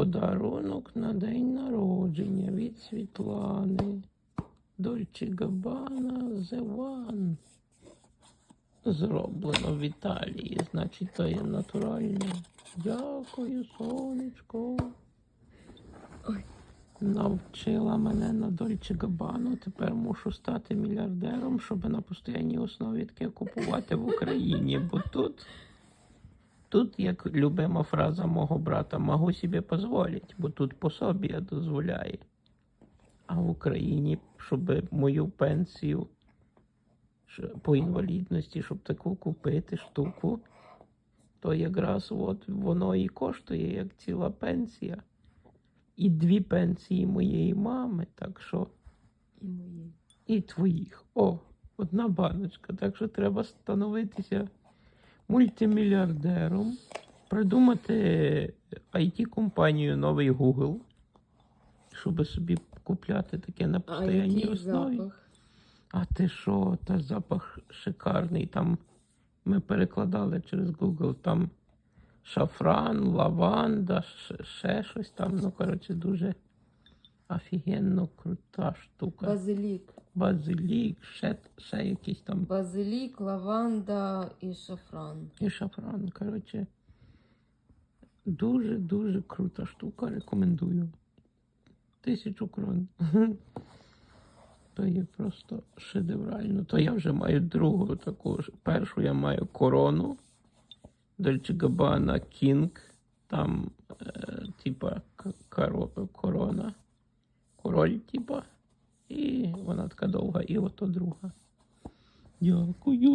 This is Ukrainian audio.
Подарунок на день народження від Світлани. Дольче Габана The One. Зроблено в Італії, значить, то є натуральне. Дякую, сонечко. Ой. Навчила мене на Дольче Габану. Тепер мушу стати мільярдером, щоб на постійній основі таке купувати в Україні. Бо тут, тут, як любима фраза мого брата, можу собі дозволити, бо тут пособія дозволяє. А в Україні, щоб мою пенсію по інвалідності, щоб таку купити штуку, то якраз от воно і коштує як ціла пенсія. І дві пенсії моєї мами, так що І мої. і твоїх. О, одна баночка. Так що треба становитися мультимільярдером, придумати IT-компанію новий Google, щоб собі купляти таке на постійній основі. запах? А ти що, та запах шикарний. Там ми перекладали через Google, там шафран, лаванда, ще щось там. Ну, коротше, дуже офігенно крута штука. Базилік. Базилік, ще, ще якийсь там Базилік, лаванда і шафран. і шафран. Коротше, дуже-дуже крута штука. Рекомендую. Тисячу крон. То є просто шедеврально. То я вже маю другу таку ж. Першу я маю корону. Дольче Габана Кінг. Там, е, типа, корона. Король, типа. І вона така довга, і ото друга. Дякую.